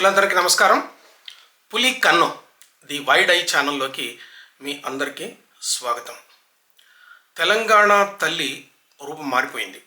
మిత్రులందరికీ నమస్కారం. పులి కన్ను ది వైడ్ ఐ ఛానల్లోకి మీ అందరికీ స్వాగతం. తెలంగాణ తల్లి రూపం మారిపోయింది.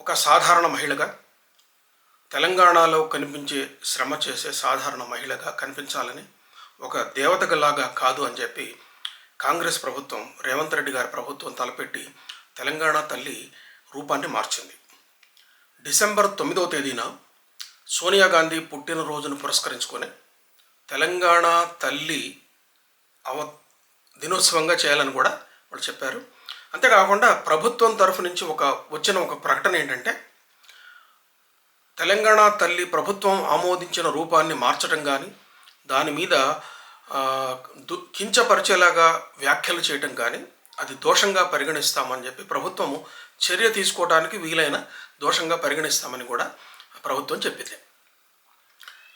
ఒక సాధారణ మహిళగా తెలంగాణలో కనిపించే శ్రమ చేసే సాధారణ మహిళగా కనిపించాలని ఒక దేవతగలాగా కాదు అని చెప్పి కాంగ్రెస్ ప్రభుత్వం రేవంత్ రెడ్డి గారి ప్రభుత్వం తలపెట్టి తెలంగాణ తల్లి రూపాన్ని మార్చింది. డిసెంబర్ తొమ్మిదవ తేదీన సోనియా గాంధీ పుట్టినరోజును పురస్కరించుకొని తెలంగాణ తల్లి అవ దినోత్సవంగా చేయాలని కూడా వాళ్ళు చెప్పారు. అంతేకాకుండా ప్రభుత్వం తరఫు నుంచి ఒక వచ్చిన ఒక ప్రకటన ఏంటంటే తెలంగాణ తల్లి ప్రభుత్వం ఆమోదించిన రూపాన్ని మార్చడం కానీ దాని మీద దు కించపరిచేలాగా వ్యాఖ్యలు చేయటం కానీ అది దోషంగా పరిగణిస్తామని చెప్పి ప్రభుత్వము చర్య తీసుకోవడానికి వీలైన దోషంగా పరిగణిస్తామని కూడా ప్రభుత్వం చెప్పింది.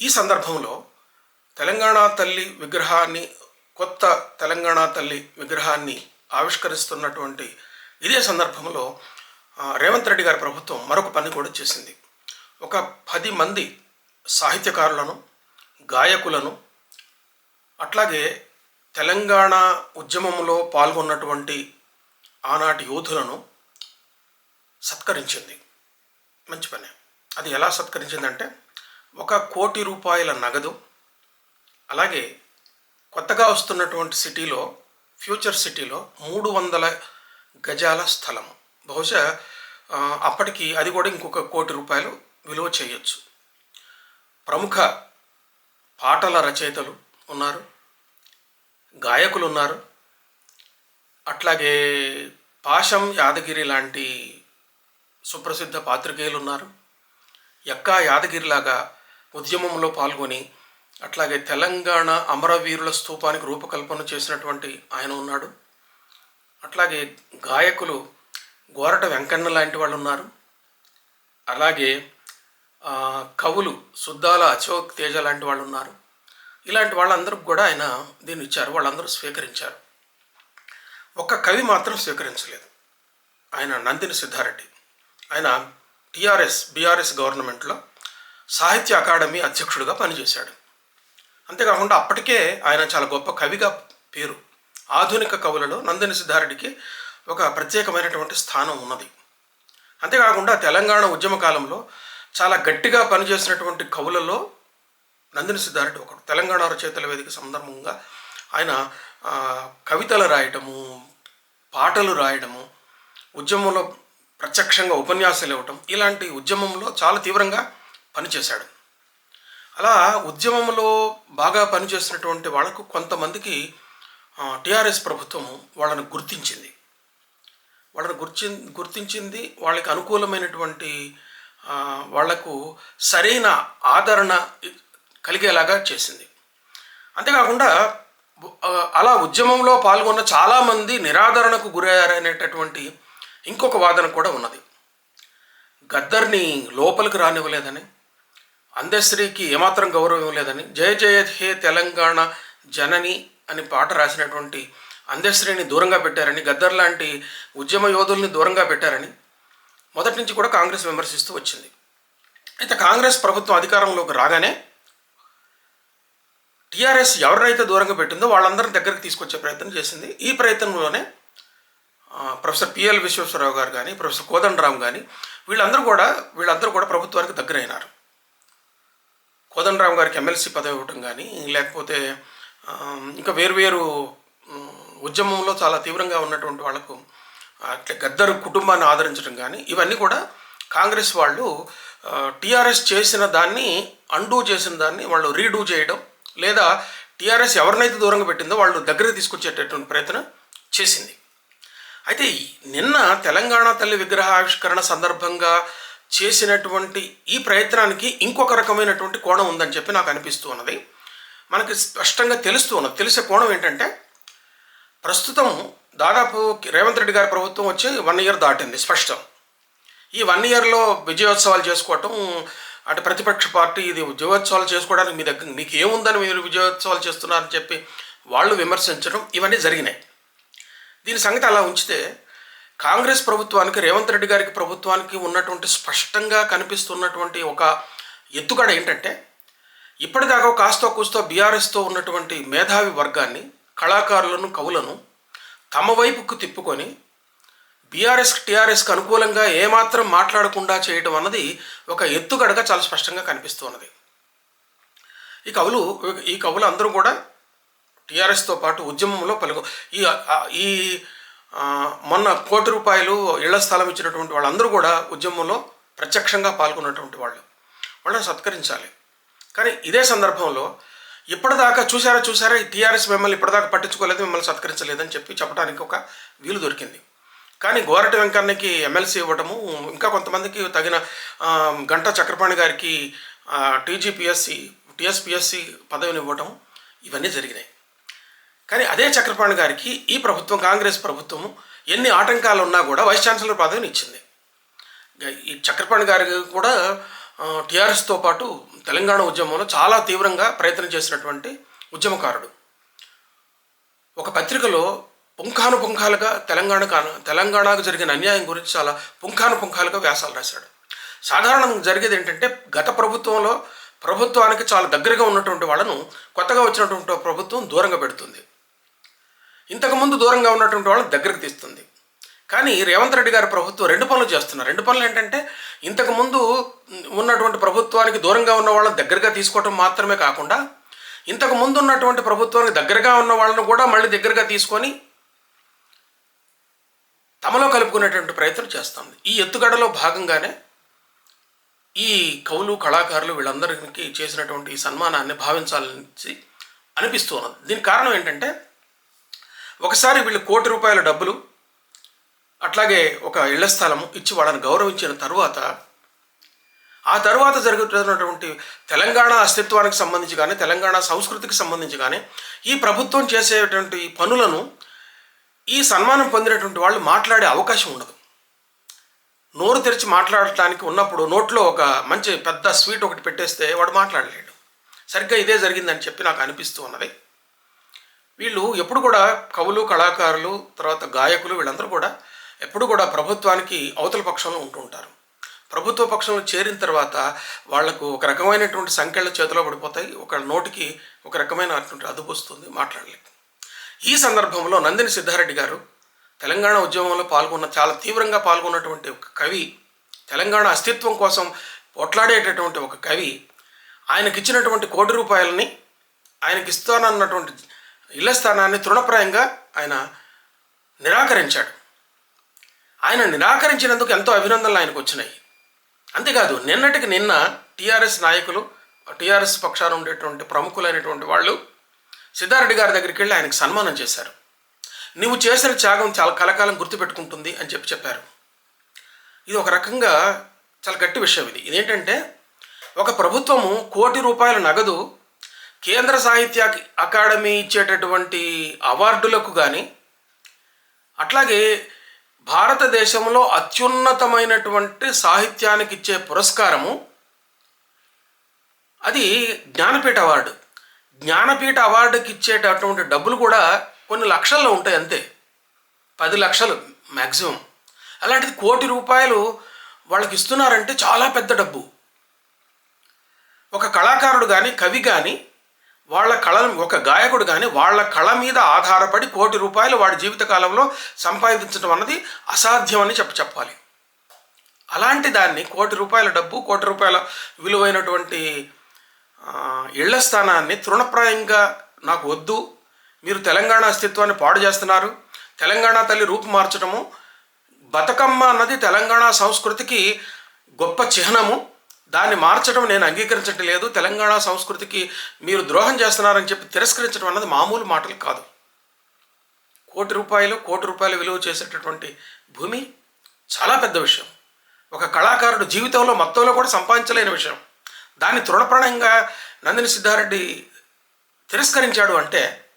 ఈ సందర్భంలో తెలంగాణ తల్లి విగ్రహాన్ని కొత్త తెలంగాణ తల్లి విగ్రహాన్ని ఆవిష్కరిస్తున్నటువంటి ఇదే సందర్భంలో రేవంత్ రెడ్డి గారి ప్రభుత్వం మరొక పని కూడా చేసింది. ఒక పది మంది సాహిత్యకారులను గాయకులను అట్లాగే తెలంగాణ ఉద్యమంలో పాల్గొన్నటువంటి ఆనాటి యోధులను సత్కరించింది. మంచి పని. అది ఎలా సత్కరించిందంటే ఒక కోటి రూపాయల నగదు అలాగే కొత్తగా వస్తున్నటువంటి సిటీలో ఫ్యూచర్ సిటీలో మూడు వందల గజాల స్థలం బహుశా అప్పటికి అది కూడా ఇంకొక కోటి రూపాయలు విలువ చేయొచ్చు. ప్రముఖ పాటల రచయితలు ఉన్నారు గాయకులు ఉన్నారు అట్లాగే పాశం యాదగిరి లాంటి సుప్రసిద్ధ పాత్రికేయులు ఉన్నారు. ఎక్కా యాదగిరిలాగా ఉద్యమంలో పాల్గొని అట్లాగే తెలంగాణ అమరవీరుల స్థూపానికి రూపకల్పన చేసినటువంటి ఆయన ఉన్నాడు. అట్లాగే గాయకులు గోరట వెంకన్న లాంటి వాళ్ళు ఉన్నారు. అలాగే కవులు సుద్దాల అశోక్ తేజ లాంటి వాళ్ళు ఉన్నారు. ఇలాంటి వాళ్ళందరికి కూడా ఆయన దీన్ని ఇచ్చారు వాళ్ళందరూ స్వీకరించారు. ఒక్క కవి మాత్రం స్వీకరించలేదు. ఆయన నందిని సిద్ధారెడ్డి. ఆయన టిఆర్ఎస్ బీఆర్ఎస్ గవర్నమెంట్లో సాహిత్య అకాడమీ అధ్యక్షుడిగా పనిచేశాడు. అంతేకాకుండా అప్పటికే ఆయన చాలా గొప్ప కవిగా పేరు. ఆధునిక కవులలో నందిని సిద్ధారెడ్డికి ఒక ప్రత్యేకమైనటువంటి స్థానం ఉన్నది. అంతేకాకుండా తెలంగాణ ఉద్యమ కాలంలో చాలా గట్టిగా పనిచేసినటువంటి కవులలో నందిని సిద్ధారెడ్డి ఒకడు. తెలంగాణ రచయితల వేదిక సందర్భంగా ఆయన కవితలు రాయటము పాటలు రాయడము ఉద్యమంలో ప్రత్యక్షంగా ఉపన్యాసాలు ఇవ్వటం ఇలాంటి ఉద్యమంలో చాలా తీవ్రంగా పనిచేశాడు. అలా ఉద్యమంలో బాగా పనిచేసినటువంటి వాళ్ళకు కొంతమందికి టీఆర్ఎస్ ప్రభుత్వం వాళ్ళని గుర్తించింది. వాళ్ళని గుర్తి గుర్తించింది వాళ్ళకి అనుకూలమైనటువంటి వాళ్ళకు సరైన ఆదరణ కలిగేలాగా చేసింది. అంతేకాకుండా అలా ఉద్యమంలో పాల్గొన్న చాలామంది నిరాదరణకు గురయ్యారనేటటువంటి ఇంకొక వాదన కూడా ఉన్నది. గద్దర్ని లోపలికి రానివ్వలేదని అందశ్రీకి ఏమాత్రం గౌరవం ఇవ్వలేదని జయ జయ హే తెలంగాణ జనని అని పాట రాసినటువంటి అందశ్రీని దూరంగా పెట్టారని గద్దర్ లాంటి ఉద్యమ యోధుల్ని దూరంగా పెట్టారని మొదటి నుంచి కూడా కాంగ్రెస్ విమర్శిస్తూ వచ్చింది. అయితే కాంగ్రెస్ ప్రభుత్వం అధికారంలోకి రాగానే టీఆర్ఎస్ ఎవరినైతే దూరంగా పెట్టిందో వాళ్ళందరిని దగ్గరికి తీసుకొచ్చే ప్రయత్నం చేసింది. ఈ ప్రయత్నంలోనే ప్రొఫెసర్ పిఎల్ విశ్వేశ్వరరావు గారు కానీ ప్రొఫెసర్ కోదండరామ్ కానీ వీళ్ళందరూ కూడా వీళ్ళందరూ కూడా ప్రభుత్వానికి దగ్గరైనారు. కోదండరామ్ గారికి ఎమ్మెల్సీ పదవి ఇవ్వటం కానీ లేకపోతే ఇంకా వేరువేరు ఉద్యమంలో చాలా తీవ్రంగా ఉన్నటువంటి వాళ్ళకు అట్లా గద్దరు కుటుంబాన్ని ఆదరించడం కానీ ఇవన్నీ కూడా కాంగ్రెస్ వాళ్ళు టీఆర్ఎస్ చేసిన దాన్ని అండూ చేసిన దాన్ని వాళ్ళు రీడూ చేయడం లేదా టీఆర్ఎస్ ఎవరినైతే దూరంగా పెట్టిందో వాళ్ళు దగ్గర తీసుకొచ్చేటటువంటి ప్రయత్నం చేసింది. అయితే నిన్న తెలంగాణ తల్లి విగ్రహావిష్కరణ సందర్భంగా చేసినటువంటి ఈ ప్రయత్నానికి ఇంకొక రకమైనటువంటి కోణం ఉందని చెప్పి నాకు అనిపిస్తూ ఉన్నది. మనకి స్పష్టంగా తెలుస్తూ ఉన్నది. తెలిసే కోణం ఏంటంటే ప్రస్తుతం దాదాపు రేవంత్ రెడ్డి గారి ప్రభుత్వం వచ్చి వన్ ఇయర్ దాటింది స్పష్టం. ఈ వన్ ఇయర్లో విజయోత్సవాలు చేసుకోవటం అటు ప్రతిపక్ష పార్టీ ఇది విజయోత్సవాలు చేసుకోవడానికి మీ దగ్గర మీకు ఏముందని మీరు విజయోత్సవాలు చేస్తున్నారని చెప్పి వాళ్ళు విమర్శించడం ఇవన్నీ జరిగినాయి. దీని సంగతి అలా ఉంచితే కాంగ్రెస్ ప్రభుత్వానికి రేవంత్ రెడ్డి గారికి ప్రభుత్వానికి ఉన్నటువంటి స్పష్టంగా కనిపిస్తున్నటువంటి ఒక ఎత్తుగడ ఏంటంటే ఇప్పటిదాకా కాస్తో కూస్తో బీఆర్ఎస్తో ఉన్నటువంటి మేధావి వర్గాన్ని కళాకారులను కవులను తమ వైపుకు తిప్పుకొని బీఆర్ఎస్ టీఆర్ఎస్కి అనుకూలంగా ఏమాత్రం మాట్లాడకుండా చేయడం అన్నది ఒక ఎత్తుగడగా చాలా స్పష్టంగా కనిపిస్తున్నది ఈ కవులు ఈ కవులు అందరూ కూడా టీఆర్ఎస్తో పాటు ఉద్యమంలో పలుకు ఈ ఈ మొన్న కోటి రూపాయలు ఇళ్ళ స్థలం ఇచ్చినటువంటి వాళ్ళందరూ కూడా ఉద్యమంలో ప్రత్యక్షంగా పాల్గొన్నటువంటి వాళ్ళు. వాళ్ళని సత్కరించాలి. కానీ ఇదే సందర్భంలో ఇప్పటిదాకా చూసారా చూసారా ఈ టీఆర్ఎస్ మిమ్మల్ని ఇప్పటిదాకా పట్టించుకోలేదు మిమ్మల్ని సత్కరించలేదని చెప్పి చెప్పడానికి ఒక వీలు దొరికింది. కానీ గోరటి వెంకన్నకి ఎమ్మెల్సీ ఇవ్వటము ఇంకా కొంతమందికి తగిన గంటా చక్రపాణి గారికి టీజీపీఎస్సి టీఎస్పిఎస్సి పదవిని ఇవ్వటం ఇవన్నీ జరిగినాయి. కానీ అదే చక్రపాణి గారికి ఈ ప్రభుత్వం కాంగ్రెస్ ప్రభుత్వం ఎన్ని ఆటంకాలు ఉన్నా కూడా వైస్ ఛాన్సలర్ పదవిని ఇచ్చింది. ఈ చక్రపాణి గారికి కూడా టీఆర్ఎస్తో పాటు తెలంగాణ ఉద్యమంలో చాలా తీవ్రంగా ప్రయత్నం చేసినటువంటి ఉద్యమకారుడు. ఒక పత్రికలో పుంఖాను పుంఖాలుగా తెలంగాణ తెలంగాణకు జరిగిన అన్యాయం గురించి చాలా పుంఖాను పుంఖాలుగా వ్యాసాలు రాశాడు. సాధారణంగా జరిగేది ఏంటంటే గత ప్రభుత్వంలో ప్రభుత్వానికి చాలా దగ్గరగా ఉన్నటువంటి వాళ్ళను కొత్తగా వచ్చినటువంటి ప్రభుత్వం దూరంగా పెడుతుంది. ఇంతకుముందు దూరంగా ఉన్నటువంటి వాళ్ళని దగ్గరకు తీస్తుంది. కానీ రేవంత్ రెడ్డి గారి ప్రభుత్వం రెండు పనులు చేస్తున్నారు. రెండు పనులు ఏంటంటే ఇంతకుముందు ఉన్నటువంటి ప్రభుత్వానికి దూరంగా ఉన్న వాళ్ళని దగ్గరగా తీసుకోవటం మాత్రమే కాకుండా ఇంతకు ముందు ఉన్నటువంటి ప్రభుత్వానికి దగ్గరగా ఉన్న వాళ్ళను కూడా మళ్ళీ దగ్గరగా తీసుకొని తమలో కలుపుకునేటువంటి ప్రయత్నం చేస్తుంది. ఈ ఎత్తుగడలో భాగంగానే ఈ కవులు కళాకారులు వీళ్ళందరికీ చేసినటువంటి ఈ సన్మానాన్ని భావించాలని అనిపిస్తూ ఉన్నది. దీనికి కారణం ఏంటంటే ఒకసారి వీళ్ళు కోటి రూపాయల డబ్బులు అట్లాగే ఒక ఇళ్ళ స్థలము ఇచ్చి వాళ్ళని గౌరవించిన తరువాత ఆ తర్వాత జరుగుతున్నటువంటి తెలంగాణ అస్తిత్వానికి సంబంధించి కానీ తెలంగాణ సంస్కృతికి సంబంధించి కానీ ఈ ప్రభుత్వం చేసేటువంటి పనులను ఈ సన్మానం పొందినటువంటి వాళ్ళు మాట్లాడే అవకాశం ఉండదు. నోరు తెరిచి మాట్లాడటానికి ఉన్నప్పుడు నోట్లో ఒక మంచి పెద్ద స్వీట్ ఒకటి పెట్టేస్తే వాడు మాట్లాడలేడు. సరిగ్గా ఇదే జరిగిందని చెప్పి నాకు అనిపిస్తూ ఉన్నది. వీళ్ళు ఎప్పుడు కూడా కవులు కళాకారులు తర్వాత గాయకులు వీళ్ళందరూ కూడా ఎప్పుడు కూడా ప్రభుత్వానికి అవతల పక్షంలో ఉంటూ ఉంటారు. ప్రభుత్వ పక్షంలో చేరిన తర్వాత వాళ్ళకు ఒక రకమైనటువంటి సంఖ్యల చేతిలో పడిపోతాయి. ఒక నోటికి ఒక రకమైనటువంటి అదుపు వస్తుంది మాట్లాడలేదు ఈ సందర్భంలో నందిని సిద్ధారెడ్డి గారు తెలంగాణ ఉద్యమంలో పాల్గొన్న చాలా తీవ్రంగా పాల్గొన్నటువంటి ఒక కవి తెలంగాణ అస్తిత్వం కోసం పోట్లాడేటటువంటి ఒక కవి ఆయనకి ఇచ్చినటువంటి కోటి రూపాయలని ఆయనకి ఇస్తానన్నటువంటి ఇళ్ళ స్థానాన్ని తృణప్రాయంగా ఆయన నిరాకరించాడు. ఆయన నిరాకరించినందుకు ఎంతో అభినందనలు ఆయనకు వచ్చినాయి. అంతేకాదు నిన్నటికి నిన్న టీఆర్ఎస్ నాయకులు టీఆర్ఎస్ పక్షాన ఉండేటువంటి ప్రముఖులైనటువంటి వాళ్ళు సిద్ధారెడ్డి గారి దగ్గరికి వెళ్ళి ఆయనకు సన్మానం చేశారు. నువ్వు చేసిన త్యాగం చాలా కలకాలం గుర్తుపెట్టుకుంటుంది అని చెప్పి చెప్పారు. ఇది ఒక రకంగా చాలా గట్టి విషయం ఇది. ఇదేంటంటే ఒక ప్రభుత్వము కోటి రూపాయల నగదు కేంద్ర సాహిత్య అకాడమీ ఇచ్చేటటువంటి అవార్డులకు కానీ అట్లాగే భారతదేశంలో అత్యున్నతమైనటువంటి సాహిత్యానికి ఇచ్చే పురస్కారము అది జ్ఞానపీఠ అవార్డు. జ్ఞానపీఠ అవార్డుకి ఇచ్చేటటువంటి డబ్బులు కూడా కొన్ని లక్షల్లో ఉంటాయి అంతే. పది లక్షలు మ్యాక్సిమం అలాంటిది కోటి రూపాయలు వాళ్ళకి ఇస్తున్నారంటే చాలా పెద్ద డబ్బు. ఒక కళాకారుడు కానీ కవి కానీ వాళ్ళ కళ ఒక గాయకుడు కానీ వాళ్ళ కళ మీద ఆధారపడి కోటి రూపాయలు వాడి జీవితకాలంలో సంపాదించడం అన్నది అసాధ్యం అని చెప్పి చెప్పాలి. అలాంటి దాన్ని కోటి రూపాయల డబ్బు కోటి రూపాయల విలువైనటువంటి ఇళ్ళ స్థానాన్ని తృణప్రాయంగా నాకు వద్దు. మీరు తెలంగాణ అస్తిత్వాన్ని పాడు చేస్తున్నారు. తెలంగాణ తల్లి రూపు మార్చడము బతుకమ్మ అన్నది తెలంగాణ సంస్కృతికి గొప్ప చిహ్నము. దాన్ని మార్చడం నేను అంగీకరించడం లేదు తెలంగాణ సంస్కృతికి మీరు ద్రోహం చేస్తున్నారని చెప్పి తిరస్కరించడం అన్నది మామూలు మాటలు కాదు. కోటి రూపాయలు కోటి రూపాయలు విలువ చేసేటటువంటి భూమి చాలా పెద్ద విషయం. ఒక కళాకారుడు జీవితంలో మొత్తంలో కూడా సంపాదించలేని విషయం. దాన్ని తృణప్రాణంగా నందిని సిద్ధారెడ్డి తిరస్కరించాడు అంటే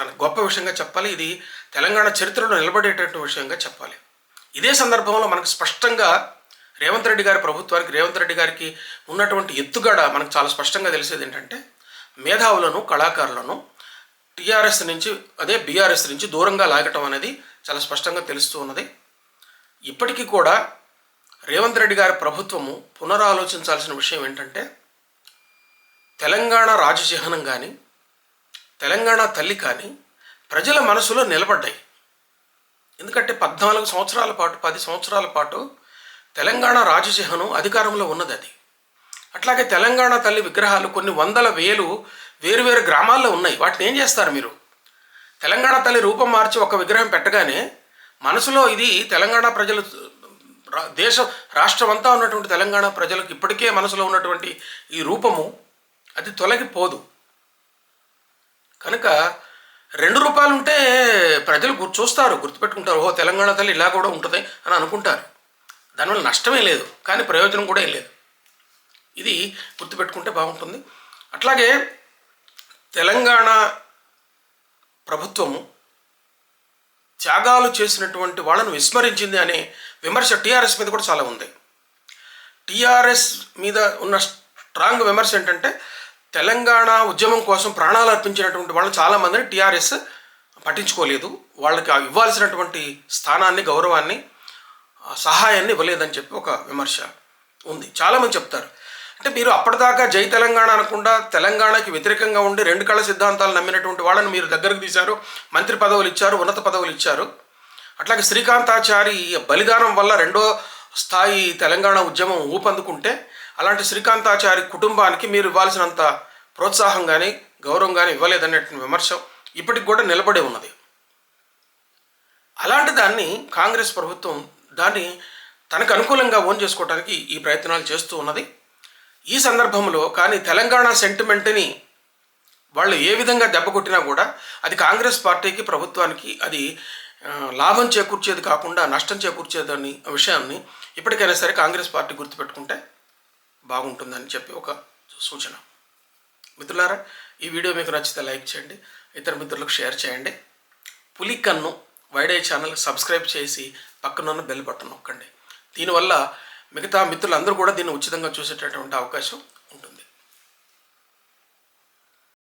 చాలా గొప్ప విషయంగా చెప్పాలి. ఇది తెలంగాణ చరిత్రలో నిలబడేటటువంటి విషయంగా చెప్పాలి. ఇదే సందర్భంలో మనకు స్పష్టంగా రేవంత్ రెడ్డి గారి ప్రభుత్వానికి రేవంత్ రెడ్డి గారికి ఉన్నటువంటి ఎత్తుగడ మనకు చాలా స్పష్టంగా తెలిసేది ఏంటంటే మేధావులను కళాకారులను టీఆర్ఎస్ నుంచి అదే బీఆర్ఎస్ నుంచి దూరంగా లాగటం అనేది చాలా స్పష్టంగా తెలుస్తూ ఉన్నది. ఇప్పటికీ కూడా రేవంత్ రెడ్డి గారి ప్రభుత్వము పునరాలోచించాల్సిన విషయం ఏంటంటే తెలంగాణ రాజచిహ్నం కానీ తెలంగాణ తల్లి కానీ ప్రజల మనసులో నిలబడ్డాయి. ఎందుకంటే పద్నాలుగు సంవత్సరాల పాటు పది సంవత్సరాల పాటు తెలంగాణ రాజచిహ్నం అధికారంలో ఉన్నది అది. అట్లాగే తెలంగాణ తల్లి విగ్రహాలు కొన్ని వందల వేలు వేరువేరు గ్రామాల్లో ఉన్నాయి. వాటిని ఏం చేస్తారు మీరు? తెలంగాణ తల్లి రూపం మార్చి ఒక విగ్రహం పెట్టగానే మనసులో ఇది తెలంగాణ ప్రజలు రా- దేశం రాష్ట్రం అంతా ఉన్నటువంటి తెలంగాణ ప్రజలకు ఇప్పటికే మనసులో ఉన్నటువంటి ఈ రూపము అది తొలగిపోదు. కనుక రెండు రూపాయలు ఉంటే ప్రజలు గుర్తు చూస్తారు గుర్తుపెట్టుకుంటారు. ఓహో తెలంగాణ తల్లి ఇలా కూడా ఉంటుంది అని అనుకుంటారు. దానివల్ల నష్టమే లేదు కానీ ప్రయోజనం కూడా ఏం లేదు. ఇది గుర్తుపెట్టుకుంటే బాగుంటుంది. అట్లాగే తెలంగాణ ప్రభుత్వము త్యాగాలు చేసినటువంటి వాళ్ళను విస్మరించింది అనే విమర్శ టీఆర్ఎస్ మీద కూడా చాలా ఉంది. టీఆర్ఎస్ మీద ఉన్న స్ట్రాంగ్ విమర్శ ఏంటంటే తెలంగాణ ఉద్యమం కోసం ప్రాణాలు అర్పించినటువంటి వాళ్ళు చాలామందిని టీఆర్ఎస్ పట్టించుకోలేదు. వాళ్ళకి ఇవ్వాల్సినటువంటి స్థానాన్ని గౌరవాన్ని సహాయాన్ని ఇవ్వలేదని చెప్పి ఒక విమర్శ ఉంది. చాలామంది చెప్తారు. అంటే మీరు అప్పటిదాకా జై తెలంగాణ అనకుండా తెలంగాణకి వ్యతిరేకంగా ఉండి రెండు కళ్ళ సిద్ధాంతాలు నమ్మినటువంటి వాళ్ళని మీరు దగ్గరకు తీశారు మంత్రి పదవులు ఇచ్చారు ఉన్నత పదవులు ఇచ్చారు. అట్లాగే శ్రీకాంతాచారి బలిదానం వల్ల రెండో స్థాయి తెలంగాణ ఉద్యమం ఊపందుకుంటే అలాంటి శ్రీకాంతాచారి కుటుంబానికి మీరు ఇవ్వాల్సినంత ప్రోత్సాహం కానీ గౌరవం కానీ ఇవ్వలేదనే విమర్శ ఇప్పటికి కూడా నిలబడి ఉన్నది. అలాంటి దాన్ని కాంగ్రెస్ ప్రభుత్వం దాన్ని తనకు అనుకూలంగా ఓన్ చేసుకోవడానికి ఈ ప్రయత్నాలు చేస్తూ ఉన్నది. ఈ సందర్భంలో కానీ తెలంగాణ సెంటిమెంట్ని వాళ్ళు ఏ విధంగా దెబ్బ కొట్టినా కూడా అది కాంగ్రెస్ పార్టీకి ప్రభుత్వానికి అది లాభం చేకూర్చేది కాకుండా నష్టం చేకూర్చేదని విషయాన్ని ఇప్పటికైనా సరే కాంగ్రెస్ పార్టీ గుర్తుపెట్టుకుంటే బాగుంటుందని చెప్పి ఒక సూచన. మిత్రులారా ఈ వీడియో మీకు నచ్చితే లైక్ చేయండి ఇతర మిత్రులకు షేర్ చేయండి. పులికన్ను వైడే ఛానల్ సబ్స్క్రైబ్ చేసి పక్కనున్న బెల్ బటన్ నొక్కండి. దీనివల్ల మిగతా మిత్రులందరూ కూడా దీన్ని ఉచితంగా చూసేటటువంటి అవకాశం